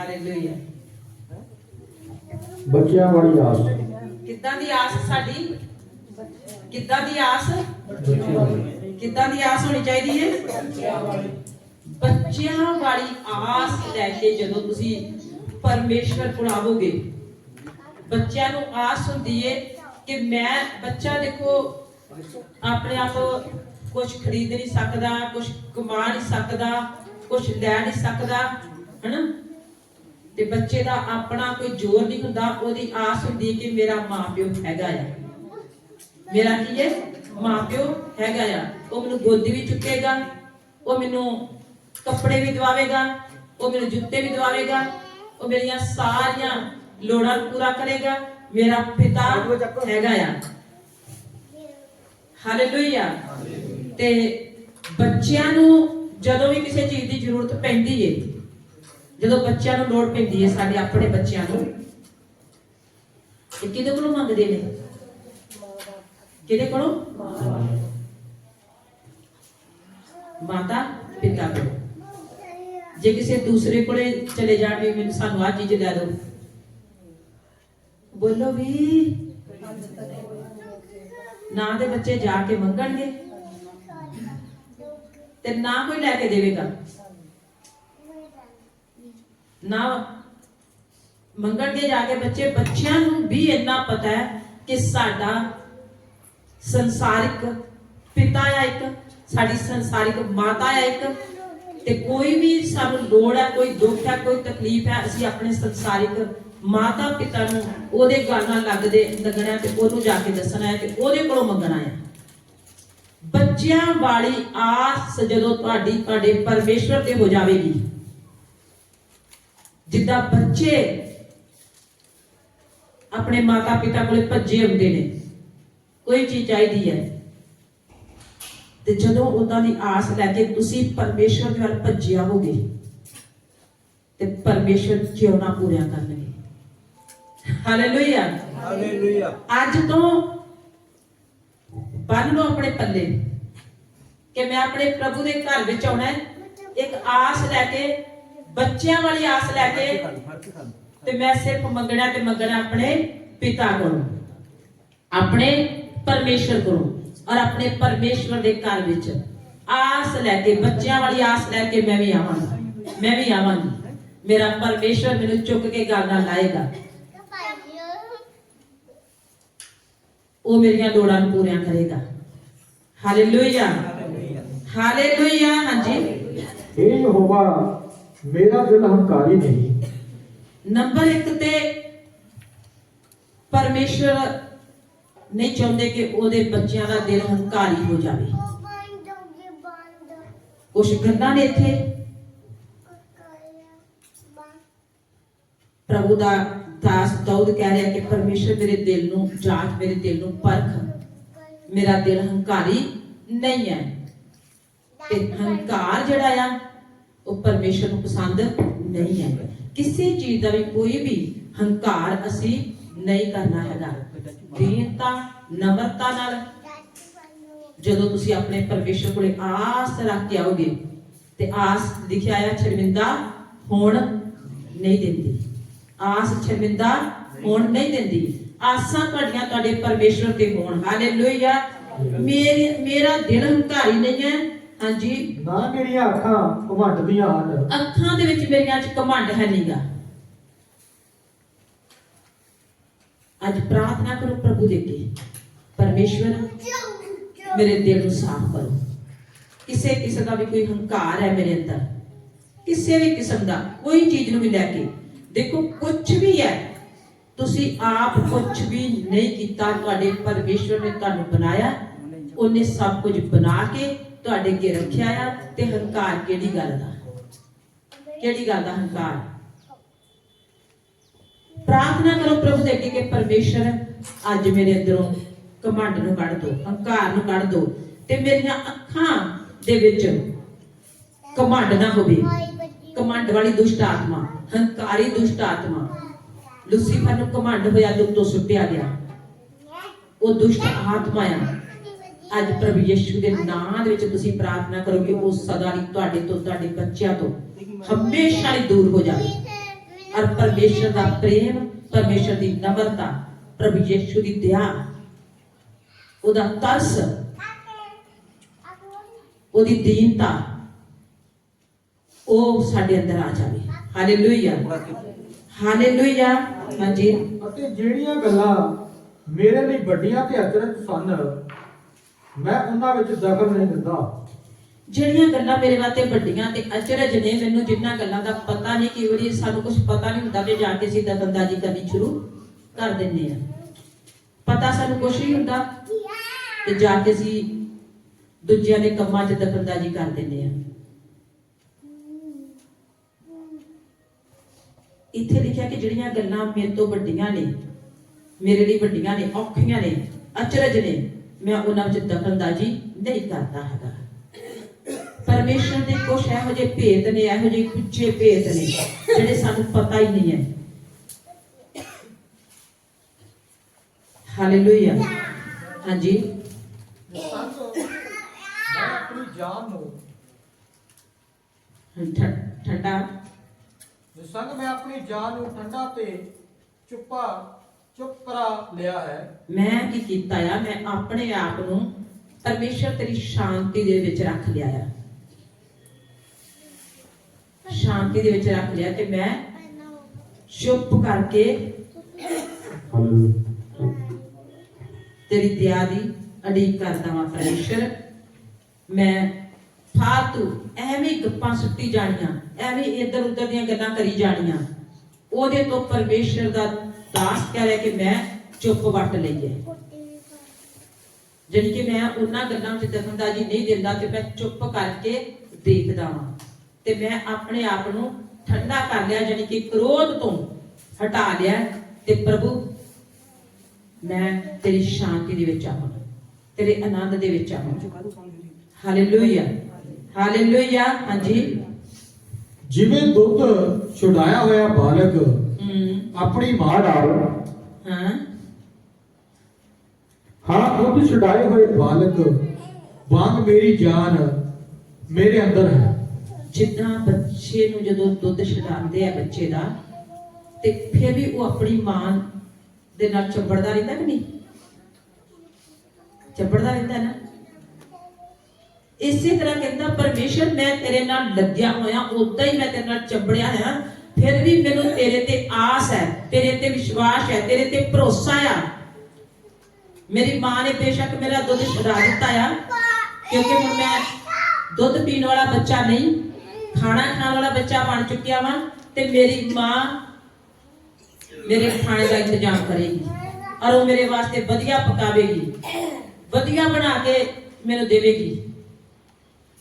Hallelujah ਬੱਚਿਆਂ ਵਾਲੀ ਆਸ। ਕਿੱਦਾਂ ਦੀ ਆਸ ਸਾਡੀ? ਕਿੱਦਾਂ ਦੀ ਆਸ? ਕਿੱਦਾਂ ਦੀ ਆਸ ਹੋਣੀ ਚਾਹੀਦੀ ਹੈ? ਬੱਚਿਆਂ ਵਾਲੀ ਆਸ ਲੈ ਕੇ ਜਦੋਂ ਤੁਸੀਂ ਪਰਮੇਸ਼ਵਰ ਕੋਲ ਆਵੋਗੇ ਬੱਚਿਆਂ ਨੂੰ ਆਸ ਹੁੰਦੀ ਹੈ ਕਿ ਮੈਂ ਬੱਚਾ ਦੇਖੋ ਆਪਣੇ ਆਪ ਕੁਝ ਖਰੀਦ ਨਹੀਂ ਸਕਦਾ ਕੁਝ ਕਮਾ ਨਹੀਂ ਸਕਦਾ ਕੁਝ ਲੈ ਨਹੀਂ ਸਕਦਾ ਹਨਾ? ਤੇ ਬੱਚੇ ਦਾ ਆਪਣਾ ਕੋਈ ਜ਼ੋਰ ਨਹੀਂ ਹੁੰਦਾ ਉਹਦੀ ਆਸ ਹੁੰਦੀ ਕਿ ਮੇਰਾ ਮਾਪਿਓ ਹੈਗਾ ਆ। ਮੇਰਾ ਕੀ ਹੈ? ਮਾਪਿਓ ਹੈਗਾ ਆ। ਉਹ ਮੈਨੂੰ ਗੋਦੀ ਵੀ ਚੁੱਕੇਗਾ ਉਹ ਮੈਨੂੰ ਕੱਪੜੇ ਵੀ ਦਵਾਵੇਗਾ ਉਹ ਮੈਨੂੰ ਜੁੱਤੇ ਵੀ ਦਵਾਵੇਗਾ ਉਹ ਮੇਰੀਆਂ ਸਾਰੀਆਂ ਲੋੜਾਂ ਪੂਰਾ ਕਰੇਗਾ। ਮੇਰਾ ਪਿਤਾ ਹੈਗਾ ਆ। ਹਾਲੇਲੂਇਆ ਤੇ ਬੱਚਿਆਂ ਨੂੰ ਜਦੋਂ ਵੀ ਕਿਸੇ ਚੀਜ਼ ਦੀ ਜ਼ਰੂਰਤ ਪੈਂਦੀ ਏ ਜਦੋਂ ਬੱਚਿਆਂ ਨੂੰ ਲੋੜ ਪੈਂਦੀ ਹੈ, ਸਾਡੇ ਆਪਣੇ ਬੱਚਿਆਂ ਨੂੰ ਇਹ ਕਿਹਦੇ ਕੋਲੋਂ ਮੰਗਦੇ ਨੇ? ਕਿਹਦੇ ਕੋਲੋਂ? ਮਾਤਾ ਪਿਤਾ ਕੋਲੋਂ। ਜੇ ਕਿਸੇ ਦੂਸਰੇ ਕੋਲੇ ਚਲੇ ਜਾਣ ਵੀ ਮੈਨੂੰ ਸਾਨੂੰ ਆ ਚੀਜ਼ ਲੈ ਦਿਓ। ਬੋਲੋ ਵੀ, ਨਾ ਦੇ ਬੱਚੇ ਜਾ ਕੇ ਮੰਗਣਗੇ ਤੇ ਨਾ ਕੋਈ ਲੈ ਕੇ ਦੇਵੇਗਾ। ਨਾ ਮੰਗਣਗੇ ਜਾ ਕੇ ਬੱਚੇ, ਬੱਚਿਆਂ ਨੂੰ ਵੀ ਇੰਨਾ ਪਤਾ ਹੈ ਕਿ ਸਾਡਾ ਸੰਸਾਰਿਕ ਪਿਤਾ ਆ ਇੱਕ, ਸਾਡੀ ਸੰਸਾਰਿਕ ਮਾਤਾ ਆ ਇੱਕ, ਤੇ ਕੋਈ ਵੀ ਸਾਨੂੰ ਲੋੜ ਹੈ, ਕੋਈ ਦੁੱਖ ਹੈ, ਕੋਈ ਤਕਲੀਫ ਹੈ, ਅਸੀਂ ਆਪਣੇ ਸੰਸਾਰਿਕ ਮਾਤਾ ਪਿਤਾ ਨੂੰ ਉਹਦੇ ਗੱਲ ਨਾਲ ਲੱਗਦੇ ਲੱਗਣਾ ਤੇ ਉਹਨੂੰ ਜਾ ਕੇ ਦੱਸਣਾ ਹੈ ਤੇ ਉਹਦੇ ਕੋਲੋਂ ਮੰਗਣਾ ਹੈ। ਬੱਚਿਆਂ ਵਾਲੀ ਆਸ ਜਦੋਂ ਤੁਹਾਡੀ, ਤੁਹਾਡੇ ਪਰਮੇਸ਼ਵਰ ਤੇ ਹੋ ਜਾਵੇਗੀ। ਜਿੱਦਾਂ ਬੱਚੇ ਆਪਣੇ ਮਾਤਾ ਪਿਤਾ ਕੋਲੇ ਭੱਜੇ ਹੁੰਦੇ ਨੇ ਕੋਈ ਚੀਜ਼ ਚਾਹੀਦੀ ਹੈ। ਤੇ ਜਦੋਂ ਉਹਨਾਂ ਦੀ ਆਸ ਲੈ ਕੇ ਤੁਸੀਂ ਪਰਮੇਸ਼ਵਰ ਦੇ ਵੱਲ ਭੱਜੇ ਆਵੋਗੇ ਤੇ ਪਰਮੇਸ਼ਵਰ ਕਿਉਂ ਨਾ ਪੂਰਿਆ ਕਰਨਗੇ। ਹਾਲੇਲੂਇਆ ਹਾਲੇਲੂਇਆ ਅੱਜ ਤੋਂ ਬੰਨ ਲਓ ਆਪਣੇ ਪੱਲੇ ਕਿ ਮੈਂ ਆਪਣੇ ਪ੍ਰਭੂ ਦੇ ਘਰ ਵਿੱਚ ਆਉਣਾ ਹੈ। ਇੱਕ ਆਸ ਲੈ ਕੇ ਬੱਚਿਆਂ ਵਾਲੀ ਆਸ ਲੈ ਕੇ ਤੇ ਮੈਂ ਸਿਰਫ ਮੰਗਣਾ ਤੇ ਮੰਗਣਾ ਆਪਣੇ ਪਿਤਾ ਕੋਲੋਂ। ਆਪਣੇ ਪਰਮੇਸ਼ਰ ਕੋਲੋਂ ਔਰ ਆਪਣੇ ਪਰਮੇਸ਼ਵਰ ਦੇ ਘਰ ਵਿੱਚ। ਆਸ ਲੈ ਕੇ ਬੱਚਿਆਂ ਵਾਲੀ ਆਸ ਲੈ ਕੇ ਮੈਂ ਵੀ ਆਵਾਂਗੀ। ਮੈਂ ਵੀ ਆਵਾਂਗੀ। ਮੇਰਾ ਪਰਮੇਸ਼ਵਰ ਮੈਨੂੰ ਚੁੱਕ ਕੇ ਗੱਲ ਨਾਲ ਲਾਏਗਾ। ਉਹ ਮੇਰੀਆਂ ਲੋੜਾਂ ਨੂੰ ਪੂਰੀਆਂ ਕਰੇਗਾ। ਹਾਲੇਲੂਇਆ ਹਾਲੇਲੂਇਆ ਹਾਂਜੀ। ਇਹ ਯਹੋਵਾ ਮੇਰਾ ਦਿਲ ਹੰਕਾਰੀ ਨਹੀਂ। ਨੰਬਰ 1 ਤੇ ਪਰਮੇਸ਼ਵਰ ਨਹੀਂ ਚਾਹੁੰਦੇ ਕਿ ਉਹਦੇ ਬੱਚਿਆਂ ਦਾ ਦਿਲ ਹੰਕਾਰੀ ਹੋ ਜਾਵੇ। ਕੁਛ ਗੱਲਾਂ ਨੇ ਇੱਥੇ? ਪ੍ਰਭੂ ਦਾ ਦਾਸ ਦਾਊਦ ਕਹਿ ਰਿਹਾ ਕਿ ਪਰਮੇਸ਼ਵਰ ਮੇਰੇ ਦਿਲ ਨੂੰ ਜਾਂਚ ਮੇਰੇ ਦਿਲ ਨੂੰ ਪਰਖ। ਮੇਰਾ ਦਿਲ ਹੰਕਾਰੀ ਨਹੀਂ ਹੈ। ਤੇ ਹੰਕਾਰ ਜਿਹੜਾ ਆ ਉਹ ਪਰਮੇਸ਼ਰ ਨੂੰ ਪਸੰਦ ਨਹੀਂ ਹੈ। ਕਿਸੇ ਚੀਜ਼ ਦਾ ਵੀ ਕੋਈ ਵੀ ਹੰਕਾਰ ਅਸੀਂ ਨਹੀਂ ਕਰਨਾ ਹੈਗਾ। ਦੀਨਤਾ ਨਮਰਤਾ ਨਾਲ ਜਦੋਂ ਤੁਸੀਂ ਆਪਣੇ ਪਰਮੇਸ਼ਰ ਕੋਲੇ ਆਸ ਰੱਖ ਕੇ ਆਓਗੇ ਤੇ ਆਸ ਲਿਖਿਆ ਆ, ਸ਼ਰਮਿੰਦਾ ਹੋਣ ਨਹੀਂ ਦਿੰਦੀ। ਆਸ ਸ਼ਰਮਿੰਦਾ ਹੋਣ ਨਹੀਂ ਦਿੰਦੀ। ਆਸਾਂ ਤੁਹਾਡੀਆਂ ਤੁਹਾਡੇ ਪਰਮੇਸ਼ਰ ਤੇ ਹੋਣ। ਹਾਲੇਲੂਇਆ ਮੇਰੇ, ਮੇਰਾ ਦਿਲ ਹੰਕਾਰੀ ਨਹੀਂ ਹੈ। ਹਾਂਜੀ। ਨਾ ਮੇਰੀਆਂ ਅੱਖਾਂ ਘਮੰਡਦੀਆਂ ਹਨ। ਅੱਖਾਂ ਦੇ ਵਿੱਚ ਮੇਰੀਆਂ 'ਚ ਘਮੰਡ ਹੈ ਨਹੀਂਗਾ ਅੱਜ ਪ੍ਰਾਰਥਨਾ ਕਰੋ ਪ੍ਰਭੂ ਦੇ ਅੱਗੇ। ਪਰਮੇਸ਼ਵਰ ਮੇਰੇ ਦਿਲ ਨੂੰ ਸਾਫ਼ ਕਰੋ। ਕਿਸੇ ਕਿਸੇ ਦਾ ਵੀ ਕੋਈ ਹੰਕਾਰ ਹੈ ਮੇਰੇ ਅੰਦਰ। ਕਿਸੇ ਵੀ ਕਿਸਮ ਦਾ ਕੋਈ ਚੀਜ਼ ਨੂੰ ਵੀ ਲੈ ਕੇ। ਦੇਖੋ ਕੁਝ ਵੀ ਹੈ ਤੁਸੀਂ ਆਪ ਕੁਝ ਵੀ ਨਹੀਂ ਕੀਤਾ। ਤੁਹਾਡੇ ਪਰਮੇਸ਼ਵਰ ਨੇ ਤੁਹਾਨੂੰ ਬਣਾਇਆ। ਉਹਨੇ ਸਭ ਕੁਝ ਬਣਾ ਕੇ ਤੁਹਾਡੇ ਅੱਗੇ ਰੱਖਿਆ ਆ ਤੇ ਹੰਕਾਰ ਕਿਹੜੀ ਗੱਲ ਦਾ? ਕਿਹੜੀ ਗੱਲ ਦਾ ਹੰਕਾਰ? ਪ੍ਰਾਰਥਨਾ ਕਰੋ ਪ੍ਰਭੂ ਦੇ ਅੱਗੇ ਕਿ ਪਰਮੇਸ਼ਰ ਅੱਜ ਮੇਰੇ ਅੰਦਰੋਂ ਕਮੰਡ ਨੂੰ ਕੱਢ ਦੋ, ਹੰਕਾਰ ਨੂੰ ਕੱਢ ਦੋ ਤੇ ਮੇਰੀਆਂ ਅੱਖਾਂ ਦੇ ਵਿੱਚ ਕਮੰਡ ਨਾ ਹੋਵੇ। ਕਮੰਡ ਵਾਲੀ ਦੁਸ਼ਟ ਆਤਮਾ, ਹੰਕਾਰੀ ਦੁਸ਼ਟ ਆਤਮਾ। ਲੂਸੀਫਰ ਨੂੰ ਕਮੰਡ ਹੋਇਆ ਦੁੱਖ ਤੋਂ ਸੁੱਟਿਆ ਗਿਆ। ਉਹ ਦੁਸ਼ਟ ਆਤਮਾ ਆ। ਅੱਜ ਪ੍ਰਭੂ ਯਿਸੂ ਦੇ ਨਾਮ ਦੇ ਵਿੱਚ ਤੁਸੀਂ ਪ੍ਰਾਰਥਨਾ ਕਰੋ ਕਿ ਉਹ ਸਦਾ ਲਈ ਤੁਹਾਡੇ ਤੋਂ, ਤੁਹਾਡੇ ਬੱਚਿਆਂ ਤੋਂ ਹਮੇਸ਼ਾ ਲਈ ਦੂਰ ਹੋ ਜਾਵੇ। ਔਰ ਪਰਮੇਸ਼ਰ ਦਾ ਪ੍ਰੇਮ, ਪਰਮੇਸ਼ਰ ਦੀ ਨਮਰਤਾ, ਪ੍ਰਭੂ ਯਿਸੂ ਦੀ ਦਇਆ, ਉਹਦਾ ਤਰਸ, ਉਹਦੀ ਦੀਨਤਾ, ਉਹ ਸਾਡੇ ਅੰਦਰ ਆ ਜਾਵੇ। ਹਾਲੇਲੂਇਆ ਹਾਲੇਲੂਇਆ ਹਾਂਜੀ। ਅਤੇ ਜਿਹੜੀਆਂ ਗੱਲਾਂ ਮੇਰੇ ਲਈ ਵੱਡੀਆਂ ਤੇ ਅਚਰਜ ਸਨ ਮੈਂ ਉਹਨਾਂ ਵਿੱਚ ਦਖਲ ਨਹੀਂ ਦਿੰਦਾ। ਜਿਹੜੀਆਂ ਗੱਲਾਂ ਮੇਰੇ ਵਾਸਤੇ ਵੱਡੀਆਂ ਤੇ ਅਚਰਜ ਨੇ ਮੈਨੂੰ ਜਿੰਨਾਂ ਗੱਲਾਂ ਦਾ ਪਤਾ ਨਹੀਂ ਕਿ ਵਾਰੀ ਸਾਨੂੰ ਕੁਝ ਪਤਾ ਨਹੀਂ ਹੁੰਦਾ ਵੀ ਜਾ ਕੇ ਅਸੀਂ ਦਖਲਅੰਦਾਜ਼ੀ ਕਰਨੀ ਸ਼ੁਰੂ ਕਰ ਦਿੰਦੇ ਆ ਪਤਾ ਸਾਨੂੰ ਕੁਝ ਨਹੀਂ ਹੁੰਦਾ ਤੇ ਜਾ ਕੇ ਅਸੀਂ ਦੂਜਿਆਂ ਦੇ ਕੰਮਾਂ 'ਚ ਦਖਲਅੰਦਾਜ਼ੀ ਕਰ ਦਿੰਦੇ ਆ ਇੱਥੇ ਲਿਖਿਆ ਕਿ ਜਿਹੜੀਆਂ ਗੱਲਾਂ ਮੇਰੇ ਤੋਂ ਵੱਡੀਆਂ ਨੇ, ਮੇਰੇ ਲਈ ਵੱਡੀਆਂ ਨੇ, ਔਖੀਆਂ ਨੇ ਅਚਰਜ ਨੇ ਮੈਂ ਉਹਨਾਂ ਵਿੱਚ ਦਖਲਅੰਦਾਜ਼ੀ ਨਹੀਂ ਕਰਦਾ ਹੈਗਾ। ਪਰਮੇਸ਼ਰ ਦੇ ਕੁਝ ਇਹੋ ਜਿਹੇ ਭੇਤ ਨੇ ਇਹੋ ਜਿਹੇ ਕੁੱਚੇ ਭੇਤ ਨੇ ਜਿਹੜੇ ਸਾਨੂੰ ਪਤਾ ਹੀ ਨਹੀਂ ਹੈ। ਹਾਲੇਲੂਇਆ ਹਾਂਜੀ। ਆਪਣੀ ਜਾਨ ਨੂੰ। ਠੰਡਾ। ਮੈਂ ਆਪਣੀ ਜਾਨ ਨੂੰ ਠੰਡਾ ਤੇ ਚੁੱਪਾ ਚੁੱਪ ਕਰਾ ਲਿਆ ਹੈ। ਮੈਂ ਕੀ ਕੀਤਾ ਆ? ਮੈਂ ਆਪਣੇ ਆਪ ਨੂੰ ਪਰਮੇਸ਼ਰ ਤੇਰੀ ਸ਼ਾਂਤੀ ਦੇ ਵਿੱਚ ਰੱਖ ਲਿਆ ਆ। ਸ਼ਾਂਤੀ ਦੇ ਵਿੱਚ ਰੱਖ ਲਿਆ ਕਿ ਮੈਂ ਚੁੱਪ ਕਰਕੇ ਤੇਰੀ ਦਇਆ ਦੀ ਅਡੀਕ ਕਰਦਾ ਵਾਂ ਪਰਮੇਸ਼ਰ। ਮੈਂ ਫਾਲਤੂ ਐਵੇਂ ਗੱਪਾਂ ਸੁੱਟੀ ਜਾਣੀਆਂ, ਐਵੇਂ ਇੱਧਰ ਉੱਧਰ ਦੀਆਂ ਗੱਲਾਂ ਕਰੀ ਜਾਣੀਆਂ। ਉਹਦੇ ਤੋਂ ਪਰਮੇਸ਼ਰ ਦਾ ਦਾਸ ਕਹਿ ਰਿਹਾ ਕਿ ਮੈਂ ਚੁੱਪ ਵੱਟ ਲਈ ਹੈ ਜਿਹੜੀ ਕਿ ਮੈਂ ਉਹਨਾਂ ਗੱਲਾਂ ਵਿੱਚ ਦਖਲਅੰਦਾਜ਼ੀ ਨਹੀਂ ਦਿੰਦਾ ਤੇ ਮੈਂ ਚੁੱਪ ਕਰਕੇ ਦੇਖਦਾ ਵਾਂ। ਤੇ ਮੈਂ ਆਪਣੇ ਆਪ ਨੂੰ ਠੰਡਾ ਕਰ ਲਿਆ ਜਾਨੀ ਕਿ ਕ੍ਰੋਧ ਤੋਂ ਹਟਾ ਲਿਆ ਤੇ ਪ੍ਰਭੂ, ਮੈਂ ਤੇਰੀ ਸ਼ਾਂਤੀ ਦੇ ਵਿੱਚ ਆਵਾਂ, ਤੇਰੇ ਆਨੰਦ ਦੇ ਵਿੱਚ ਆਵਾਂ। ਹਾਲੇਲੂਇਆ ਹਾਲੇਲੂਇਆ ਹਾਂਜੀ। ਜਿਵੇਂ ਦੁੱਧ ਛੁਡਾਇਆ ਹੋਇਆ ਬਾਲਕ ਆਪਣੀ ਮਾਂ ਨਾਲ ਹਾਂ। ਹਾਂ ਦੁੱਧ ਛੁਡਾਏ ਹੋਏ ਬਾਲਕ ਵਾਂਗ ਮੇਰੀ ਜਾਨ ਮੇਰੇ ਅੰਦਰ ਹੈ। ਜਿੱਦਾਂ ਬੱਚੇ ਨੂੰ ਜਦੋਂ ਦੁੱਧ ਛਡਾਉਂਦੇ ਆ ਬੱਚੇ ਦਾ ਤੇ ਫਿਰ ਵੀ ਉਹ ਆਪਣੀ ਮਾਂ ਦੇ ਨਾਲ ਚੰਬੜਦਾ ਰਹਿੰਦਾ ਕਿ ਨਹੀਂ? ਚੰਬੜਦਾ ਰਹਿੰਦਾ ਨਾ। ਇਸੇ ਤਰ੍ਹਾਂ ਕਹਿੰਦਾ ਪਰਮੇਸ਼ਰ ਮੈਂ ਤੇਰੇ ਨਾਲ ਲੱਗਿਆ ਹੋਇਆ ਉਦਾਂ ਹੀ ਮੈਂ ਤੇਰੇ ਨਾਲ ਚੰਬੜਿਆ ਹੋਇਆ। ਫਿਰ ਵੀ ਮੈਨੂੰ ਤੇਰੇ ਤੇ ਆਸ ਹੈ, ਤੇਰੇ ਤੇ ਵਿਸ਼ਵਾਸ ਹੈ, ਤੇਰੇ ਤੇ ਭਰੋਸਾ ਆ। ਮੇਰੀ ਮਾਂ ਨੇ ਬੇਸ਼ੱਕ ਮੇਰਾ ਦੁੱਧ ਛਡਾ ਦਿੱਤਾ ਆ, ਕਿਉਂਕਿ ਹੁਣ ਮੈਂ ਦੁੱਧ ਪੀਣ ਵਾਲਾ ਬੱਚਾ ਨਹੀਂ, ਖਾਣਾ ਖਾਣ ਵਾਲਾ ਬੱਚਾ ਬਣ ਚੁੱਕਿਆ ਵਾਂ ਤੇ ਮੇਰੀ ਮਾਂ ਮੇਰੇ ਖਾਣੇ ਦਾ ਇੰਤਜ਼ਾਮ ਕਰੇਗੀ ਔਰ ਉਹ ਮੇਰੇ ਵਾਸਤੇ ਵਧੀਆ ਪਕਾਵੇਗੀ, ਵਧੀਆ ਬਣਾ ਕੇ ਮੈਨੂੰ ਦੇਵੇਗੀ।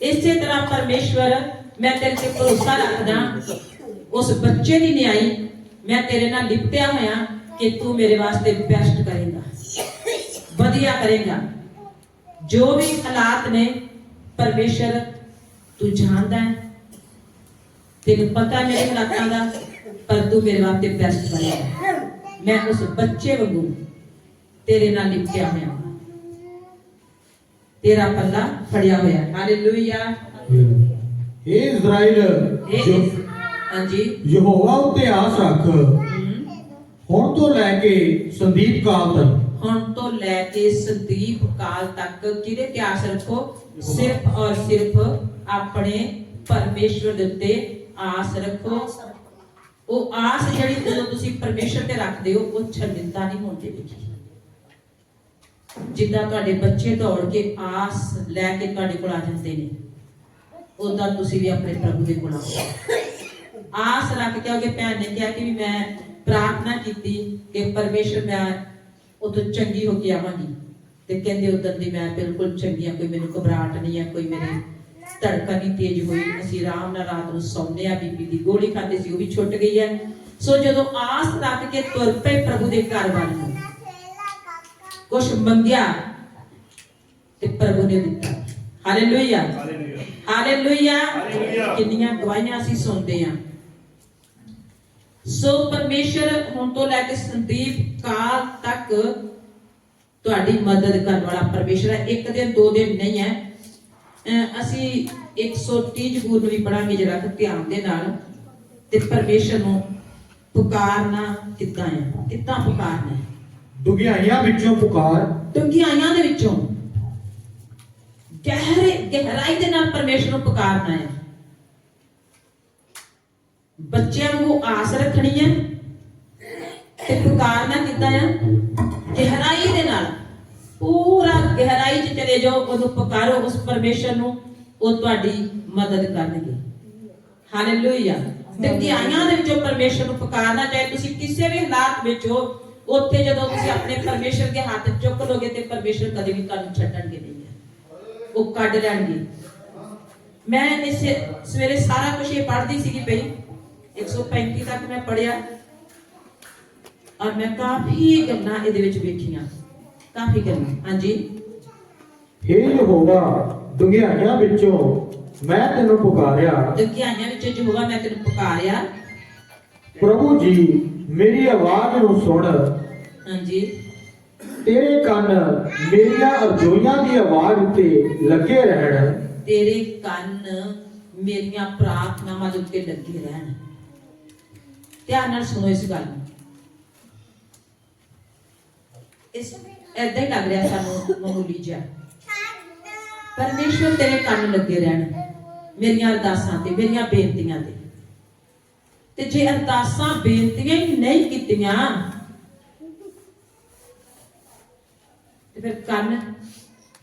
ਇਸੇ ਤਰ੍ਹਾਂ ਪਰਮੇਸ਼ਵਰ, ਮੈਂ ਤੇਰੇ ਤੇ ਭਰੋਸਾ ਰੱਖਦਾ ਉਸ ਬੱਚੇ ਦੀ ਨਿਆਈ ਮੈਂ ਤੇਰੇ ਨਾਲ ਲਿਪਟਿਆ ਹੋਇਆ ਕਿ ਤੂੰ ਮੇਰੇ ਵਾਸਤੇ ਬੈਸਟ ਕਰੇਗਾ। ਵਧੀਆ ਕਰੇਗਾ। ਜੋ ਵੀ ਹਾਲਾਤ ਨੇ ਪਰਮੇਸ਼ਰ ਤੂੰ ਜਾਣਦਾ ਹੈ। ਤੈਨੂੰ ਪਤਾ ਮੇਰੇ ਹਾਲਾਤਾਂ ਦਾ ਪਰ ਤੂੰ ਮੇਰੇ ਵਾਸਤੇ ਬੈਸਟ ਕਰੇਗਾ ਮੈਂ ਉਸ ਬੱਚੇ ਵਾਂਗੂ ਤੇਰੇ ਨਾਲ ਲਿਪਟਿਆ ਹੋਇਆ ਤੇਰਾ ਪੱਲਾ ਫੜਿਆ ਹੋਇਆ ਹਾਲੇਲੂਇਆ ਇਜ਼ਰਾਈਲ ਜੋ- ਹਾਂਜੀ। ਯਹੋਵਾ ਉਤੇ ਆਸ ਰੱਖ। ਹਮ, ਹੁਣ ਤੋਂ ਲੈ ਕੇ ਸੰਦੀਪ ਕਾਲ ਤੱਕ। ਹੁਣ ਤੋਂ ਲੈ ਕੇ ਸੰਦੀਪ ਕਾਲ ਤੱਕ ਕਿਹਦੇ ਤੇ ਆਸ ਰੱਖੋ? ਸਿਰਫ ਔਰ ਸਿਰਫ ਆਪਣੇ ਪਰਮੇਸ਼ਵਰ ਦੇ ਉੱਤੇ ਆਸ ਰੱਖੋ। ਉਹ ਆਸ ਜਿਹੜੀ ਜਦੋਂ ਤੁਸੀਂ ਪਰਮੇਸ਼ਵਰ ਤੇ ਰੱਖਦੇ ਹੋ ਉਹ ਛੱਡਿੰਦਾ ਨਹੀਂ ਹੋਣ ਦੇਵੇਗੀ ਜਿੱਦਾਂ ਤੁਹਾਡੇ ਬੱਚੇ ਦੌੜ ਕੇ ਆਸ ਲੈ ਕੇ ਤੁਹਾਡੇ ਕੋਲ ਆ ਜਾਂਦੇ ਨੇ ਉਦਾਂ ਤੁਸੀਂ ਵੀ ਆਪਣੇ ਪ੍ਰਭੂ ਦੇ ਕੋਲ ਆਓ। ਆਸ ਰੱਖ ਕੇ ਉਹਦੇ ਭੈਣ ਨੇ ਕਿਹਾ ਕਿ ਮੈਂ ਪ੍ਰਾਰਥਨਾ ਕੀਤੀ ਕਿ ਪਰਮੇਸ਼ਰ ਮੈਂ ਉਦੋਂ ਚੰਗੀ ਹੋ ਕੇ ਆਵਾਂਗੀ। ਤੇ ਕਹਿੰਦੇ ਉਦੋਂ ਦੀ ਮੈਂ ਬਿਲਕੁਲ ਚੰਗੀ ਆ ਕੋਈ ਮੈਨੂੰ ਘਬਰਾਹਟ ਨਹੀਂ ਆ ਕੋਈ ਮੇਰੇ ਧੜਕਣ ਨਹੀਂ ਤੇਜ਼ ਹੋਈ। ਅਸੀਂ ਆਰਾਮ ਨਾਲ ਰਾਤ ਨੂੰ ਸੌਂਦੇ ਆ ਬੀਬੀ ਦੀ ਗੋਲੀ ਖਾਂਦੇ ਸੀ ਉਹ ਵੀ ਛੁੱਟ ਗਈ ਹੈ। ਸੋ ਜਦੋਂ ਆਸ ਰੱਖ ਕੇ ਤੁਰ ਪਏ ਪ੍ਰਭੂ ਦੇ ਘਰ ਵੱਲ ਨੂੰ ਕੁਛ ਮੰਗਿਆ ਤੇ ਪ੍ਰਭੂ ਨੇ ਦਿੱਤਾ। Hallelujah hallelujah hallelujah. ਕਿੰਨੀਆਂ ਗਵਾਹੀਆਂ ਅਸੀਂ ਸੁਣਦੇ ਆ ਸੋ ਪਰਮੇਸ਼ਰ ਹੁਣ ਤੋਂ ਲੈ ਕੇ ਸੰਦੀਪ ਕਾਲ ਤੱਕ ਤੁਹਾਡੀ ਮਦਦ ਕਰਨ ਵਾਲਾ ਪਰਮੇਸ਼ਰ ਹੈ। ਇੱਕ ਦਿਨ ਦੋ ਦਿਨ ਨਹੀਂ ਹੈ। ਅਸੀਂ 130 ਜਬੂਰ ਨੂੰ ਵੀ ਪੜਾਂਗੇ ਜਰਾ ਕੁ ਧਿਆਨ ਦੇ ਨਾਲ। ਤੇ ਪਰਮੇਸ਼ਰ ਨੂੰ ਪੁਕਾਰਨਾ ਕਿੱਦਾਂ ਆ ਕਿੱਦਾਂ ਪੁਕਾਰਨਾ ਹੈ? ਦੁਗਿਆਈਆਂ ਵਿੱਚੋਂ ਪੁਕਾਰ। ਡੂੰਘਾਈਆਂ ਦੇ ਵਿੱਚੋਂ। ਗਹਿਰੇ ਗਹਿਰਾਈ ਦੇ ਨਾਲ ਪਰਮੇਸ਼ਰ ਨੂੰ ਪੁਕਾਰਨਾ ਹੈ। ਬੱਚਿਆਂ ਨੂੰ ਆਸ ਰੱਖਣੀ ਹੈ ਤੇ ਪੁਕਾਰਨਾ ਕਿੱਦਾਂ ਆ? ਗਹਿਰਾਈ ਦੇ ਨਾਲ, ਪੂਰਾ ਗਹਿਰਾਈ 'ਚ ਚਲੇ ਜਾਓ, ਉਹਨੂੰ ਪੁਕਾਰੋ, ਉਸ ਪਰਮੇਸ਼ਰ ਨੂੰ ਉਹ ਤੁਹਾਡੀ ਮਦਦ ਕਰਨਗੇ। ਹਾਲੇਲੂਇਆ ਡੂੰਘਾਈਆਂ ਦੇ ਵਿੱਚੋਂ ਪਰਮੇਸ਼ਰ ਨੂੰ ਪੁਕਾਰਨਾ ਚਾਹੇ ਤੁਸੀਂ ਕਿਸੇ ਵੀ ਹਾਲਾਤ ਵਿੱਚ ਹੋ, ਉੱਥੇ ਜਦੋਂ ਤੁਸੀਂ ਆਪਣੇ ਪਰਮੇਸ਼ਰ ਦੇ ਹੱਥ ਚੁੱਕ ਲੋਗੇ ਤੇ ਪਰਮੇਸ਼ਰ ਕਦੇ ਵੀ ਤੁਹਾਨੂੰ ਛੱਡਣਗੇ ਨਹੀਂ। ਉਹ ਕੱਢ ਲੈਣਗੇ। ਮੈਂ ਇਸੇ ਸਵੇਰੇ ਸਾਰਾ ਕੁਝ ਇਹ ਪੜ੍ਹਦੀ ਸੀਗੀ ਪਈ 135 ਤੱਕ ਮੈਂ ਪੜਿਆ ਔਰ ਮੈਂ ਕਾਫੀ ਗੱਲਾਂ ਇਹਦੇ ਵਿੱਚ ਵੇਖੀਆਂ। ਕਾਫੀ ਗੱਲਾਂ। ਹਾਂਜੀ। ਹੇ ਯਹੋਵਾ ਦੁਗਿਆਈਆਂ ਵਿੱਚੋਂ ਮੈਂ ਤੈਨੂੰ ਪੁਕਾਰਿਆ। ਦੁਖਿਆਈਆਂ ਵਿੱਚ ਯਹੋਵਾ ਮੈਂ ਤੈਨੂੰ ਪੁਕਾਰਿਆ। ਪ੍ਰਭੂ ਜੀ ਮੇਰੀ ਆਵਾਜ਼ ਨੂੰ ਸੁਣ। ਹਾਂਜੀ। ਤੇਰੇ ਕੰਨ ਮੇਰੀਆਂ ਅਰਜ਼ੋਈਆਂ ਦੀ ਆਵਾਜ਼ ਉੱਤੇ ਲੱਗੇ ਰਹਿਣ। ਤੇਰੇ ਕੰਨ ਮੇਰੀਆਂ ਪ੍ਰਾਰਥਨਾਵਾਂ ਦੇ ਉੱਤੇ ਲੱਗੇ ਰਹਿਣ। ਧਿਆਨ ਨਾਲ ਸੁਣੋ ਇਸ ਗੱਲ ਨੂੰ। ਇਸ ਐਦਾਂ ਹੀ ਲੱਗ ਰਿਹਾ ਸਾਨੂੰ ਮਾਮੂਲੀ ਜਿਹਾ। ਪਰਮੇਸ਼ਵਰ ਤੇਰੇ ਕੰਨ ਲੱਗੇ ਰਹਿਣ ਮੇਰੀਆਂ ਅਰਦਾਸਾਂ ਤੇ ਮੇਰੀਆਂ ਬੇਨਤੀਆਂ ਤੇ। ਤੇ ਜੇ ਅਰਦਾਸਾਂ ਬੇਨਤੀਆਂ ਹੀ ਨਹੀਂ ਕੀਤੀਆਂ ਤੇ ਫਿਰ ਕੰਨ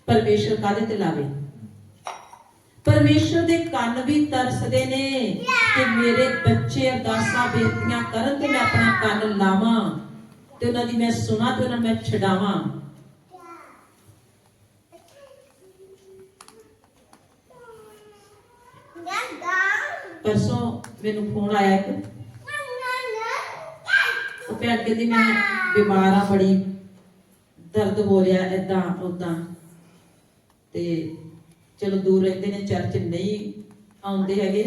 ਪਰਮੇਸ਼ਰ ਕਾਹਦੇ ਤੇ ਲਾਵੇ? ਪਰਮੇਸ਼ਰ ਦੇ ਕੰਨ ਵੀ ਤਰਸਦੇ ਨੇ ਕਿ ਮੇਰੇ ਬੱਚੇ ਅਰਦਾਸਾਂ ਬੇਨਤੀਆਂ ਕਰਨ ਤੇ ਮੈਂ ਆਪਣਾ ਕੰਨ ਲਾਵਾਂ ਤੇ ਉਹਨਾਂ ਦੀ ਮੈਂ ਸੁਣਾ ਤੇ ਉਹਨਾਂ ਮੈਂ ਛਡਾਵਾਂ। ਪਰਸੋਂ ਮੈਨੂੰ ਫੋਨ ਆਇਆ ਕਿ ਉਹ ਭੈਣ ਕਹਿੰਦੀ ਮੈਂ ਬਿਮਾਰ ਆ, ਬੜੀ ਦਰਦ ਹੋ ਰਿਹਾ, ਏਦਾਂ ਉਦਾਂ ਤੇ ਚਲੋ ਦੂਰ ਰਹਿੰਦੇ ਨੇ ਚਰਚ ਨਹੀਂ ਆਉਂਦੇ ਹੈਗੇ।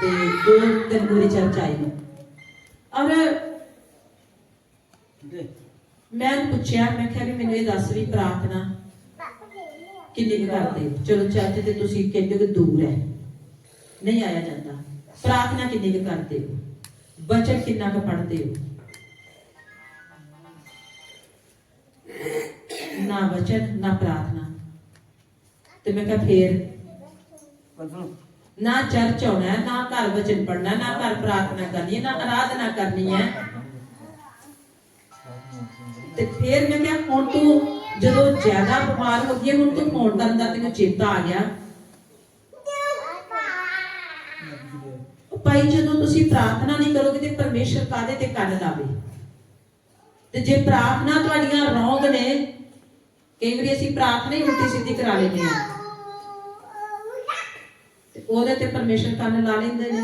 ਤੇ ਦੋ ਤਿੰਨ ਵਾਰੀ ਚਰਚ ਆਈ ਨੇ। ਔਰ ਮੈਂ ਪੁੱਛਿਆ ਮੈਂ ਕਿਹਾ ਵੀ ਮੈਨੂੰ ਇਹ ਦੱਸ ਵੀ ਪ੍ਰਾਰਥਨਾ ਕਿੰਨੀ ਕੁ ਕਰਦੇ? ਚਲੋ ਚਰਚ ਤੇ ਤੁਸੀਂ ਕਹਿੰਦੇ ਕਿ ਦੂਰ ਹੈ। ਨਹੀਂ ਆਇਆ ਜਾਂਦਾ। ਪ੍ਰਾਰਥਨਾ ਕਿੰਨੀ ਕੁ ਕਰਦੇ ਹੋ? ਬਚਨ ਕਿੰਨਾ ਕੁ ਪੜ੍ਹਦੇ ਹੋ? ਨਾ ਬਚਨ ਨਾ ਪ੍ਰਾਰਥਨਾ। ਤੇ ਮੈਂ ਕਿਹਾ ਫੇਰ। ਨਾ ਚਰਚ ਆਉਣਾ ਹੈ, ਨਾ ਘਰ ਬਚਨ ਪੜਨਾ ਨਾ ਘਰ ਪ੍ਰਾਰਥਨਾ ਕਰਨੀ ਹੈ ਨਾ ਆਰਾਧਨਾ ਕਰਨੀ ਹੈ। ਤੇ ਫਿਰ ਮੈਂ ਕਿਹਾ ਹੁਣ ਤੂੰ ਜਦੋਂ ਜ਼ਿਆਦਾ ਬਿਮਾਰ ਹੋ ਗਈ ਹੈ, ਹੁਣ ਤੂੰ ਫੋਨ ਕਰਨ ਦਾ ਤੈਨੂੰ ਚੇਤਾ ਆ ਗਿਆ। ਭਾਈ ਜਦੋਂ ਤੁਸੀਂ ਪ੍ਰਾਰਥਨਾ ਨਹੀਂ ਕਰੋਗੇ ਤੇ ਪਰਮੇਸ਼ਰ ਕਾਦੇ ਤੇ ਕੰਨ ਲਾਵੇ? ਤੇ ਜੇ ਪ੍ਰਾਰਥਨਾ ਤੁਹਾਡੀਆਂ ਰੋਂਗ ਨੇ ਕਈ ਵਾਰੀ ਅਸੀਂ ਪ੍ਰਾਰਥਨਾ ਹੀ ਉਲਟੀ ਸਿੱਧੀ ਕਰਾ ਲੈਂਦੇ ਤੇ ਉਹਦੇ ਤੇ ਪਰਮੇਸ਼ਰ ਕੰਨ ਲਾ ਲੈਂਦੇ ਨੇ।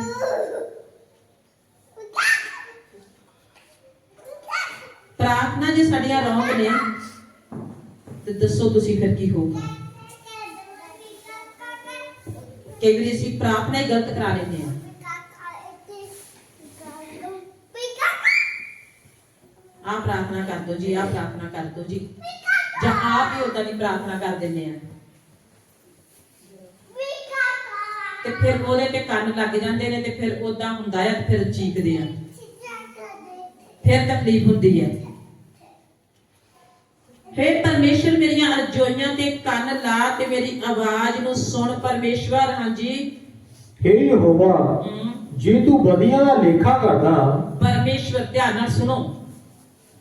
ਪ੍ਰਾਰਥਨਾ ਜੇ ਸਾਡੀਆਂ ਰੋਂਗ ਨੇ, ਤੇ ਦੱਸੋ ਤੁਸੀਂ ਫਿਰ ਕੀ ਹੋਊਗਾ? ਕਈ ਵਾਰੀ ਅਸੀਂ ਪ੍ਰਾਰਥਨਾ ਹੀ ਗਲਤ ਕਰਾ ਲੈਂਦੇ ਹਾਂ। ਆ ਪ੍ਰਾਰਥਨਾ ਕਰ ਦੋ ਜੀ ਆ ਪ੍ਰਾਰਥਨਾ ਕਰ ਦੋ ਜੀ। ਜਾਂ ਆਪ ਹੀ ਉਦਾਂ ਦੀ ਪ੍ਰਾਰਥਨਾ ਕਰ ਦਿੰਦੇ ਆ ਤੇ ਫਿਰ ਉਹਦੇ ਤੇ ਕੰਨ ਲੱਗ ਜਾਂਦੇ ਨੇ ਤੇ ਫਿਰ ਉਦਾਂ ਹੁੰਦਾ ਆ ਫਿਰ ਚੀਕਦੇ ਆ। ਫਿਰ ਤਕਲੀਫ ਹੁੰਦੀ ਹੈ ਫਿਰ ਪਰਮੇਸ਼ਰ ਮੇਰੀਆਂ ਅਰਜ਼ੋਈਆਂ ਤੇ ਕੰਨ ਲਾ ਤੇ ਮੇਰੀ ਆਵਾਜ਼ ਨੂੰ ਸੁਣ ਪਰਮੇਸ਼ਵਰ। ਹਾਂਜੀ। ਹੇ ਯਹੋਵਾ ਜੇ ਤੂੰ ਬਦੀਆਂ ਦਾ ਲੇਖਾ ਕਰਦਾ। ਪਰਮੇਸ਼ਵਰ ਧਿਆਨ ਨਾਲ ਸੁਣੋ।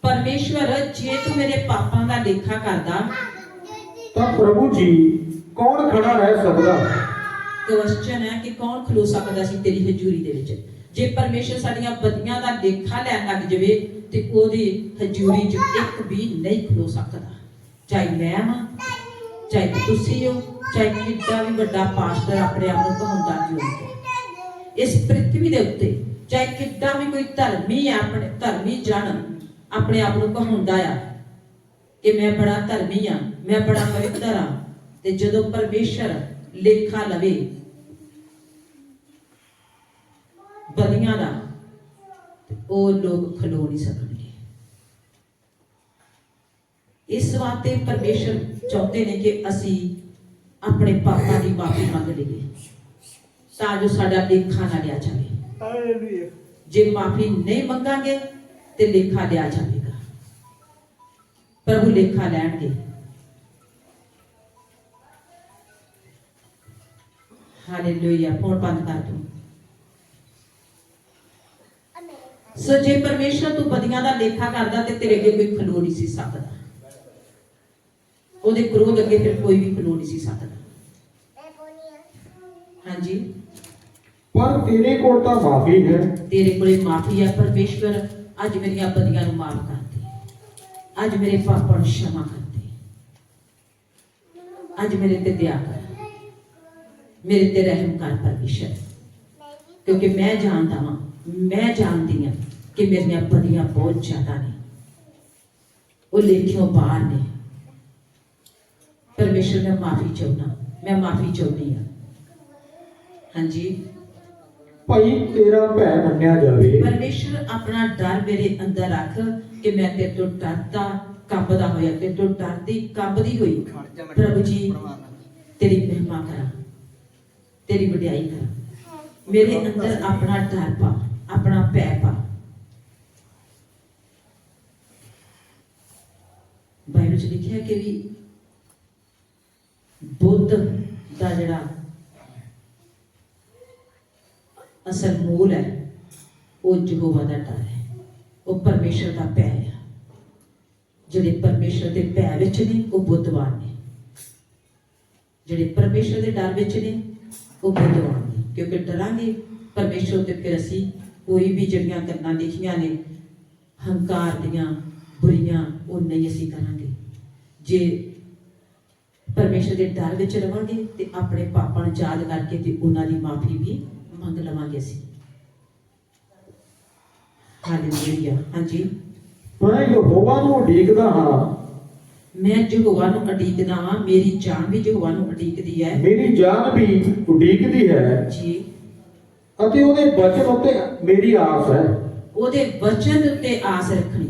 ਪਰਮੇਸ਼ਵਰ ਜੇ ਤੂੰ ਮੇਰੇ ਪਾਪਾਂ ਦਾ ਲੇਖਾ ਕਰਦਾ ਤਾਂ ਪ੍ਰਭੂ ਜੀ ਕੌਣ ਖੜਾ ਰਹਿ ਸਕਦਾ? ਕੁਐਸਚਨ ਹੈ ਕਿ ਕੌਣ ਖਲੋ ਸਕਦਾ ਸੀ ਤੇਰੀ ਹਜ਼ੂਰੀ ਦੇ ਵਿੱਚ? ਜੇ ਪਰਮੇਸ਼ਰ ਸਾਡੀਆਂ ਬਦੀਆਂ ਦਾ ਲੇਖਾ ਲੈਣ ਲੱਗ ਜਵੇ, ਤੇ ਉਹਦੀ ਹਜ਼ੂਰੀ 'ਚ ਇੱਕ ਵੀ ਨਹੀਂ ਖਲੋ ਸਕਦਾ। ਚਾਹੇ ਮੈਂ ਹਾਂ, ਚਾਹੇ ਤੁਸੀਂ ਹੋ, ਚਾਹੇ ਕਿੱਡਾ ਵੀ ਵੱਡਾ ਪਾਸਟਰ ਆਪਣੇ ਆਪ ਨੂੰ ਕਹਾਉਂਦਾ ਜੀ ਇਸ ਪ੍ਰithvi ਦੇ ਉੱਤੇ ਚਾਹੇ ਕਿੱਡਾ ਵੀ ਕੋਈ ਧਰਮੀ ਹੈ ਆਪਣੇ ਧਰਮੀ ਜਨ ਆਪਣੇ ਆਪ ਨੂੰ ਕਹਾਉਂਦਾ ਆ ਕਿ ਮੈਂ ਬੜਾ ਧਰਮੀ ਆ, ਮੈਂ ਬੜਾ ਪਵਿੱਤਰ ਆ, ਤੇ ਜਦੋਂ ਪਰਮੇਸ਼ਰ ਲੇਖਾ ਲਵੇ। ਬਲੀਆਂ ਦਾ ਉਹ ਲੋਕ ਖਲੋ ਨਹੀਂ ਸਕਣਗੇ। ਇਸ ਵਾਸਤੇ ਪਰਮੇਸ਼ਰ ਚਾਹੁੰਦੇ ਨੇ ਕਿ ਅਸੀਂ ਆਪਣੇ ਪਾਪਾਂ ਦੀ ਮਾਫੀ ਮੰਗ ਲਈਏ ਤਾਂ ਜੋ ਸਾਡਾ ਲੇਖਾ ਨਾ ਲਿਆ ਜਾਵੇ। Hallelujah. ਜੇ ਮਾਫੀ ਨਹੀਂ ਮੰਗਾਂਗੇ ਤੇ ਲੇਖਾ ਲਿਆ ਜਾਵੇਗਾ। ਪ੍ਰਭੂ ਲੇਖਾ ਲੈਣਗੇ। ਹਾਲੇਲੂਇਆ ਫੋਨ ਬੰਦ ਕਰ ਦੋ। ਸੋ ਜੇ ਪਰਮੇਸ਼ਰ ਤੂੰ ਪਦੀਆਂ ਦਾ ਲੇਖਾ ਕਰਦਾ ਤੇ ਤੇਰੇ ਅੱਗੇ ਕੋਈ ਖਲੋ ਨਹੀਂ ਸੀ ਸਕਦਾ। ਉਹਦੇ ਕ੍ਰੋਧ ਅੱਗੇ ਫਿਰ ਕੋਈ ਵੀ ਖਲੋ ਨਹੀਂ ਸੀ ਸਕਦਾ। ਹਾਂਜੀ। ਪਰ ਤੇਰੇ ਕੋਲ ਤਾਂ ਮਾਫੀ ਹੈ। ਤੇਰੇ ਕੋਲੇ ਮਾਫੀ ਹੈ ਪਰਮੇਸ਼ਰ ਅੱਜ ਮੇਰੀਆਂ ਬਦੀਆਂ ਨੂੰ ਮਾਫ ਕਰ ਦੇ ਅੱਜ ਮੇਰੇ ਪਾਪਾਂ ਨੂੰ ਸ਼ਮਾ ਕਰ ਦੇ ਅੱਜ ਮੇਰੇ ਤੇ ਦਿਆ ਕਰ। ਮੇਰੇ ਤੇ ਰਹਿਮ ਕਰ ਪਰਮੇਸ਼ਰ। ਕਿਉਂਕਿ ਮੈਂ ਜਾਣਦਾ ਹਾਂ ਮੈਂ ਜਾਣਦੀ ਹਾਂ ਕਿ ਮੇਰੀਆਂ ਬਦੀਆਂ ਬਹੁਤ ਜ਼ਿਆਦਾ ਨੇ। ਉਹ ਲੇਖਿਓਂ ਬਾਹਰ ਨੇ। ਪਰਮੇਸ਼ਰ ਮੈਂ ਮਾਫੀ ਚਾਹੁੰਦਾ ਮੈਂ ਮਾਫੀ ਚਾਹੁੰਦੀ ਹਾਂ ਹਾਂਜੀ। ਭਾਈ ਤੇਰਾ ਭੈ ਮੰਨਿਆ ਜਾਵੇ। ਪਰਮੇਸ਼ਰ ਆਪਣਾ ਡਰ ਮੇਰੇ ਅੰਦਰ ਰੱਖ ਕਿ ਮੈਂ ਤੇਰੇ ਤੋਂ ਡਰਦਾ ਕੰਬਦਾ ਹੋਇਆ ਤੇਰੇ ਤੋਂ ਡਰਦੀ ਕੰਬਦੀ ਹੋਈ। ਪ੍ਰਭੂ ਜੀ ਤੇਰੀ ਮਹਿਮਾ ਕਰਾਂ। ਤੇਰੀ ਵਡਿਆਈ ਕਰਾਂ ਮੇਰੇ ਅੰਦਰ ਆਪਣਾ ਡਰ ਪਾ ਆਪਣਾ ਭੈ ਪਾ ਬਾਈਬਲ ਚ ਲਿਖਿਆ ਕਿ ਵੀ ਬੁੱਧ ਦਾ ਜਿਹੜਾ ਅਸਲ ਮੂਲ ਹੈ ਉਹ ਯਹੋਵਾ ਦਾ ਡਰ ਹੈ ਉਹ ਪਰਮੇਸ਼ਰ ਦਾ ਭੈ ਹੈ ਜਿਹੜੇ ਪਰਮੇਸ਼ਰ ਦੇ ਭੈ ਵਿੱਚ ਨੇ ਉਹ ਬੁੱਧਵਾਨ ਨੇ ਜਿਹੜੇ ਪਰਮੇਸ਼ਰ ਦੇ ਡਰ ਵਿੱਚ ਨੇ ਉਹ ਬੁੱਧਵਾਨ ਕਿਉਂਕਿ ਡਰਾਂਗੇ ਪਰਮੇਸ਼ਰ ਤੇ ਫਿਰ ਅਸੀਂ ਕੋਈ ਵੀ ਜਿਹੜੀਆਂ ਗੱਲਾਂ ਲਿਖੀਆਂ ਨੇ, ਹੰਕਾਰ ਦੀਆਂ, ਬੁਰੀਆਂ, ਉਹ ਨਹੀਂ ਅਸੀਂ ਕਰਾਂਗੇ। ਜੇ ਪਰਮੇਸ਼ਰ ਦੇ ਡਰ ਵਿੱਚ ਰਵਾਂਗੇ ਤੇ ਆਪਣੇ ਪਾਪਾਂ ਨੂੰ ਯਾਦ ਕਰਕੇ ਤੇ ਉਹਨਾਂ ਦੀ ਮਾਫੀ ਵੀ ਮੰਗ ਲਵਾਂਗੇ ਅਸੀਂ। ਹਾਲੇਲੂਇਆ ਹਾਂਜੀ। ਮੈਂ ਯਹੋਵਾ ਨੂੰ ਉਡੀਕਦਾ ਹਾਂ। ਮੈਂ ਯਹੋਵਾ ਨੂੰ ਅਡੀਕਦਾ ਹਾਂ ਮੇਰੀ ਜਾਨ ਵੀ ਯਹੋਵਾ ਨੂੰ ਅਡੀਕਦੀ ਹੈ। ਮੇਰੀ ਜਾਨ ਵੀ ਉਡੀਕਦੀ ਹੈ। ਜੀ। ਅਤੇ ਉਹਦੇ ਬਚਨ ਉੱਤੇ ਮੇਰੀ ਆਸ ਹੈ। ਉਹਦੇ ਵਚਨ ਉੱਤੇ ਆਸ ਰੱਖਣੀ।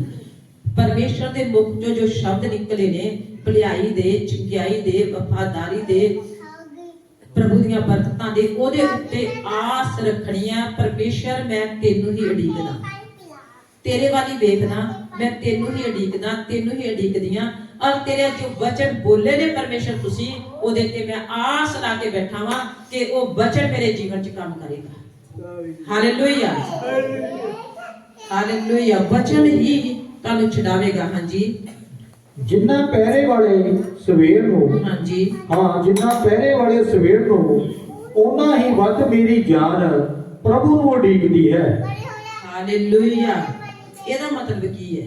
ਪਰਮੇਸ਼ਰ ਦੇ ਮੁਖ ਚੋਂ ਜੋ ਸ਼ਬਦ ਨਿਕਲੇ ਨੇ ਭਲਾਈ ਦੇ ਚੰਗਿਆਈ ਦੇ ਵਫਾਦਾਰੀ ਦੇ ਪ੍ਰਭੂ ਦੀਆਂ ਬਰਕਤਾਂ ਦੇ ਉਹਦੇ ਉੱਤੇ ਆਸ ਰੱਖਣੀ ਆ ਪਰਮੇਸ਼ਰ ਮੈਂ ਤੈਨੂੰ ਹੀ ਅਡੀਕਦਾ ਤੇਰੇ ਵਾਲੀ ਵੇਖਦਾ ਮੈਂ ਤੈਨੂੰ ਹੀ ਅਡੀਕਦਾ ਤੈਨੂੰ ਹੀ ਅਡੀਕਦੀ ਆਂ। ਔਰ ਤੇਰੇ ਜੋ ਵਚਨ ਬੋਲੇ ਨੇ ਪਰਮੇਸ਼ਰ ਤੁਸੀਂ ਉਹਦੇ ਤੇ ਮੈਂ ਆਸ ਲਾ ਕੇ ਬੈਠਾ ਵਾਂ ਕਿ ਉਹ ਵਚਨ ਮੇਰੇ ਜੀਵਨ 'ਚ ਕੰਮ ਕਰੇਗਾ। ਹਾਲੇਲੂਇਆ ਹਾਲੇਲੂਇਆ ਵਚਨ ਹੀ ਤੁਹਾਨੂੰ ਛਡਾਵੇਗਾ ਹਾਂਜੀ। ਜਿੰਨਾ ਪਹਿਰੇ ਵਾਲੇ ਸਵੇਰ ਨੂੰ ਹਾਂਜੀ। ਹਾਂ ਜਿੰਨਾ ਪਹਿਰੇ ਵਾਲੇ ਸਵੇਰ ਨੂੰ ਉਹਨਾਂ ਹੀ ਵੱਧ ਮੇਰੀ ਜਾਨ ਪ੍ਰਭੂ ਨੂੰ ਉਡੀਕਦੀ ਹੈ। ਹਾਲੇਲੂਇਆ ਇਹਦਾ ਮਤਲਬ ਕੀ ਹੈ?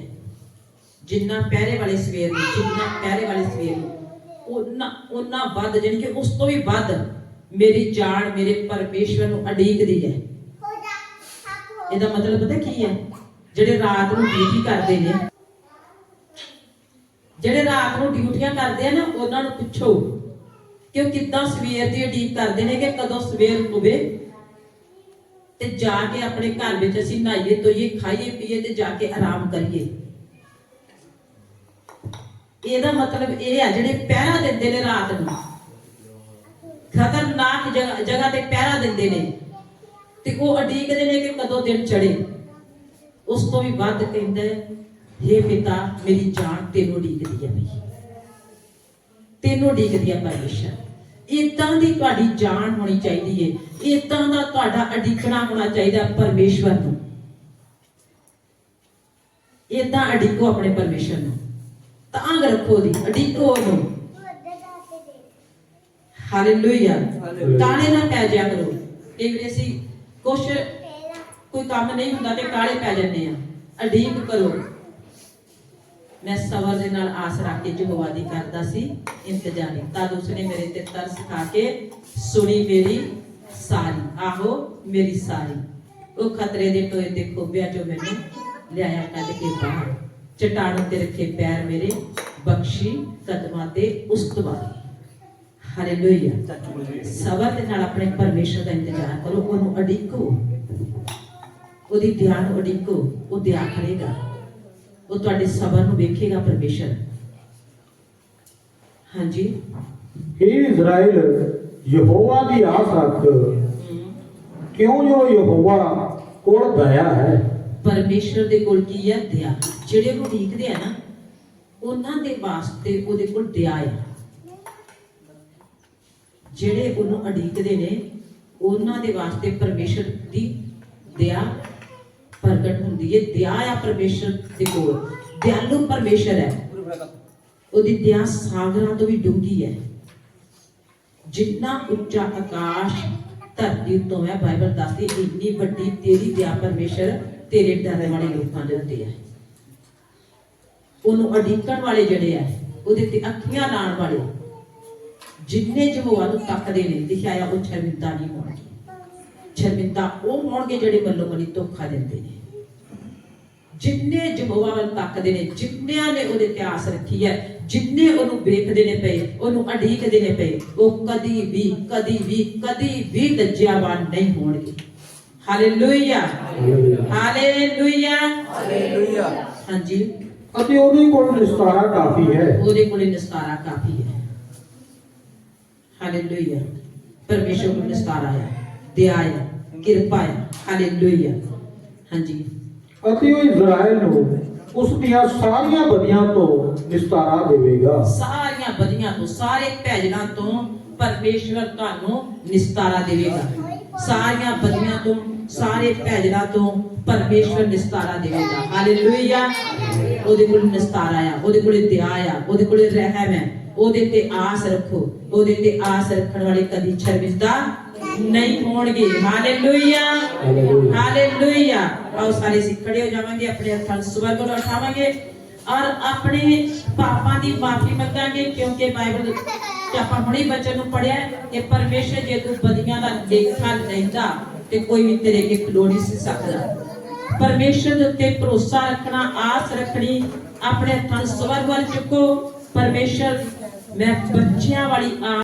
ਜਿੰਨਾ ਪਹਿਰੇ ਵਾਲੇ ਸਵੇਰ ਨੂੰ, ਜਿੰਨਾ ਪਹਿਰੇ ਵਾਲੇ ਸਵੇਰ ਨੂੰ, ਉਹਨਾਂ ਉਹਨਾਂ ਵੱਧ, ਜਾਣੀ ਕਿ ਉਸ ਤੋਂ ਵੀ ਵੱਧ ਮੇਰੀ ਜਾਨ ਮੇਰੇ ਪਰਮੇਸ਼ਵਰ ਨੂੰ ਅਡੀਕਦੀ ਹੈ। ਇਹਦਾ ਮਤਲਬ ਪਤਾ ਕੀ ਹੈ? ਜਿਹੜੇ ਰਾਤ ਨੂੰ ਡਿਊਟੀ ਕਰਦੇ ਨੇ, ਜਿਹੜੇ ਰਾਤ ਨੂੰ ਡਿਊਟੀਆਂ ਕਰਦੇ ਆ ਨਾ, ਉਹਨਾਂ ਨੂੰ ਪੁੱਛੋ ਕਿ ਉਹ ਕਿੱਦਾਂ ਸਵੇਰ ਦੀ ਉਡੀਕ ਕਰਦੇ ਨੇ ਕਿ ਕਦੋਂ ਸਵੇਰ ਹੋਵੇ। ਤੇ ਜਾ ਕੇ ਆਪਣੇ ਘਰ ਵਿੱਚ ਅਸੀਂ ਨਹਾਈਏ, ਧੋਈਏ, ਖਾਈਏ, ਪੀਏ ਤੇ ਜਾ ਕੇ ਆਰਾਮ ਕਰੀਏ। ਇਹਦਾ ਮਤਲਬ ਇਹ ਆ, ਜਿਹੜੇ ਪਹਿਰਾ ਦਿੰਦੇ ਨੇ ਰਾਤ ਨੂੰ। ਖਤਰਨਾਕ ਜਗ੍ਹਾ ਜਗ੍ਹਾ ਤੇ ਪਹਿਰਾ ਦਿੰਦੇ ਨੇ। ਤੇ ਉਹ ਉਡੀਕਦੇ ਨੇ ਕਿ ਕਦੋਂ ਦਿਨ ਚੜੇ ਉਸ ਤੋਂ ਵੀ ਵੱਧ ਕਹਿੰਦਾ ਹੇ ਪਿਤਾ, ਮੇਰੀ ਜਾਨ ਤੈਨੂੰ ਉਡੀਕਦੀ ਹੈ ਬਈ ਤੈਨੂੰ ਉਡੀਕਦੀ ਹੈ ਪਰਮੇਸ਼ਰ। ਇਦਾਂ ਦੀ ਤੁਹਾਡੀ ਜਾਨ ਹੋਣੀ ਚਾਹੀਦੀ ਹੈ ਇਦਾਂ ਦਾ ਤੁਹਾਡਾ ਅਡੀਕਣਾ ਹੋਣਾ ਚਾਹੀਦਾ ਪਰਮੇਸ਼ਵਰ ਨੂੰ। ਇਦਾਂ ਅਡੀਕੋ ਆਪਣੇ ਪਰਮੇਸ਼ਰ ਨੂੰ। ਤਾਂਗ ਰੱਖੋ ਦੀ ਅਡੀਕੋ ਨੂੰ। ਹਾਲੇਲੂਇਆ ਕਾਲੇ ਨਾ ਪੈ ਜਾ ਕਰੋ। ਕਈ ਵਾਰੀ ਅਸੀਂ ਕੁਛ ਕੋਈ ਕੰਮ ਨਹੀਂ ਹੁੰਦਾ ਤੇ ਕਾਲੇ ਪੈ ਜਾਂਦੇ ਆ। ਅਡੀਕ ਕਰੋ। ਮੈਂ ਸਬਰ ਦੇ ਨਾਲ ਆਸ ਰੱਖ ਕੇ ਯਹੋਵਾ ਦੀ ਕਰਦਾ ਸੀ ਇੰਤਜ਼ਾਰੀ ਤਦ ਉਸਨੇ ਮੇਰੇ ਤੇ ਤਰਸ ਖਾ ਕੇ ਸੁਣੀ ਮੇਰੀ ਸਾਰੀ। ਆਹੋ ਮੇਰੀ ਸਾਰੀ। ਉਹ ਖਤਰੇ ਦੇ ਟੋਏ ਤੇ ਖੋਬਿਆ ਜੋ ਮੈਨੂੰ ਲਿਆਇਆ ਕੱਢ ਕੇ ਬਾਹਰ। ਚਟਾਨ ਤੇ ਰੱਖੇ ਪੈਰ ਮੇਰੇ ਬਖਸ਼ੀ ਕਦਮਾਂ ਤੇ ਉਸਤਵਾਰੀ ਹਾਲੇਲੂਇਆ ਸਬਰ ਦੇ ਨਾਲ ਆਪਣੇ ਪਰਮੇਸ਼ਰ ਦਾ ਇੰਤਜ਼ਾਰ ਕਰੋ ਉਹਨੂੰ ਅਡੀਕੋ ਉਹਦੀ ਧਿਆਨ ਅਡੀਕੋ ਉਹ ਦਿਆ ਕਰੇਗਾ ਉਹ ਤੁਹਾਡੇ ਸਬਰ ਨੂੰ ਵੇਖੇਗਾ ਪਰਮੇਸ਼ਰ। ਹਾਂਜੀ। हे ਇਜ਼ਰਾਈਲ ਯਹੋਵਾ ਦੀ ਆਸ ਰੱਖ। ਕਿਉਂ ਜੋ ਯਹੋਵਾ ਕੋਲ ਦਇਆ ਹੈ? ਪਰਮੇਸ਼ਰ ਦੇ ਕੋਲ ਕੀ ਹੈ? ਦਇਆ ਜਿਹੜੇ ਉਹਨੂੰ ਉਡੀਕਦੇ ਆ ਨਾ, ਉਹਨਾਂ ਦੇ ਵਾਸਤੇ ਉਹਦੇ ਕੋਲ ਦਇਆ ਹੈ ਜਿਹੜੇ ਉਹਨੂੰ ਉਡੀਕਦੇ ਨੇ, ਉਹਨਾਂ ਦੇ ਵਾਸਤੇ ਪਰਮੇਸ਼ਰ ਦੀ ਦਇਆ ਪ੍ਰਗਟ ਹੁੰਦੀ ਹੈ। ਦਇਆ ਆ ਪਰਮੇਸ਼ਰ ਦੇ ਕੋਲ। ਦਿਆਲੂ ਪਰਮੇਸ਼ਰ ਹੈ। ਉਹਦੀ ਦਇਆ ਸਾਗਰਾਂ ਤੋਂ ਵੀ ਡੂੰਘੀ ਹੈ। ਜਿੰਨਾ ਉੱਚਾ ਆਕਾਸ਼ ਧਰਤੀ ਤੋਂ ਹੈ ਬਾਈਬਲ ਦੱਸਦੀ, ਇੰਨੀ ਵੱਡੀ ਤੇਰੀ ਦਇਆ ਪਰਮੇਸ਼ਰ ਤੇਰੇ ਡਰਨ ਵਾਲੇ ਲੋਕਾਂ ਦੇ ਉੱਤੇ ਹੈ। ਉਹਨੂੰ ਅਡੀਕਣ ਵਾਲੇ ਜਿਹੜੇ ਆ ਉਹਦੇ ਤੇ ਅੱਖੀਆਂ ਲਾਣ ਵਾਲੇ। ਜਿੰਨੇ ਯਹੋਵਾ ਨੂੰ ਤੱਕਦੇ ਨੇ ਲਿਖਿਆ ਆ ਉਹ ਸ਼ਰਮਿੰਦਾ ਨਹੀਂ ਹੋਣਗੇ। ਸ਼ਰਮਿੰਦਾ ਉਹ ਹੋਣਗੇ ਜਿਹੜੇ ਮੱਲੋ ਮਲੀ ਧੋਖਾ ਦਿੰਦੇ ਨੇ। ਜਿੰਨੇ ਯਹੋਵਾ ਵੱਲ ਤੱਕਦੇ ਨੇ ਜਿੰਨਿਆਂ ਨੇ ਉਹਦੇ ਤੇ ਆਸ ਰੱਖੀ ਹੈ ਜਿੰਨੇ ਉਹਨੂੰ ਵੇਖਦੇ ਨੇ ਪਏ ਉਹਨੂੰ ਅਡੀਕਦੇ ਨੇ ਪਏ ਉਹ ਕਦੀ ਵੀ ਕਦੀ ਵੀ ਕਦੀ ਵੀ ਲੱਜਿਆਵਾਨ ਨਹੀਂ ਹੋਣਗੇ। ਹਾਲੇਲੂਇਆ। ਹਾਲੇਲੂਇਆ। ਹਾਂਜੀ। ਅਤੇ ਉਹਦੇ ਕੋਲ ਨਿਸਤਾਰਾ ਕਾਫੀ ਹੈ। ਉਹਦੇ ਕੋਲੇ ਨਿਸਤਾਰਾ ਕਾਫੀ ਹੈ। ਹਾਲੇਲੂਇਆ ਪਰਮੇਸ਼ਰ ਕੋਲ ਨਿਸਤਾਰਾ ਹੈ ਦਇਆ ਹੈ ਕਿਰਪਾ ਹੈ ਹਾਲੇਲੂਇਆ ਹਾਂਜੀ। ਅਤੇ ਉਹ ਇਜ਼ਰਾਈਲ ਨੂੰ ਉਸ ਦੀਆਂ ਸਾਰੀਆਂ ਬਦੀਆਂ ਤੋਂ ਨਿਸਤਾਰਾ ਦੇਵੇਗਾ। ਸਾਰੀਆਂ ਬਦੀਆਂ ਤੋਂ ਸਾਰੇ ਭੈਜਨਾਂ ਤੋਂ ਪਰਮੇਸ਼ਵਰ ਤੁਹਾਨੂੰ ਨਿਸਤਾਰਾ ਦੇਵੇਗਾ। ਸਾਰੀਆਂ ਬਦੀਆਂ ਤੋਂ ਸਾਰੇ ਭੈਜਨਾਂ ਤੋਂ ਪਰਮੇਸ਼ਵਰ ਨਿਸਤਾਰਾ ਦੇਵੇਗਾ। ਹਾਲੇਲੂਇਆ ਉਹਦੇ ਕੋਲ ਨਿਸਤਾਰਾ ਆ ਉਹਦੇ ਕੋਲੇ ਦਇਆ ਆ ਉਹਦੇ ਕੋਲੇ ਰਹਿਮ ਹੈ ਉਹਦੇ ਤੇ ਆਸ ਰੱਖੋ। ਉਹਦੇ ਤੇ ਆਸ ਰੱਖਣ ਵਾਲੇ ਕਦੀ ਸ਼ਰਮਿੰਦਾ ਨਹੀਂ ਹੋਣਗੇ। Hallelujah hallelujah. ਆਓ ਸਾਰੇ ਅਸੀਂ ਖੜੇ ਹੋ ਜਾਵਾਂਗੇ ਆਪਣੇ ਹੱਥਾਂ ਨੂੰ ਸਵਰਗ ਨੂੰ ਉਠਾਵਾਂਗੇ ਔਰ ਆਪਣੇ ਪਾਪਾਂ ਦੀ ਮਾਫੀ ਮੰਗਾਂਗੇ ਕਿਉਂਕਿ ਬਾਈਬਲ ਚ ਆਪਾਂ ਹੁਣੇ ਬੱਚਨ ਨੂੰ ਪੜਿਆ ਕਿ ਪਰਮੇਸ਼ਰ ਜੇ ਤੂੰ ਬਦੀਆਂ ਦਾ ਲੇਖਾ ਲੈਂਦਾ ਤੇ ਕੋਈ ਵੀ ਤੇਰੇ ਅੱਗੇ ਖਲੋ ਨਹੀਂ ਸੀ ਸਕਦਾ। ਪਰਮੇਸ਼ਰ ਦੇ ਉੱਤੇ ਭਰੋਸਾ ਰੱਖਣਾ, ਆਸ ਰੱਖਣੀ, ਆਪਣੇ ਹੱਥਾਂ ਸਵਰ ਵੱਲ ਚੁੱਕੋ। ਪਰਮੇਸ਼ਰ, ਮੈਂ ਬੱਚਿਆਂ ਵਾਲੀ ਆ।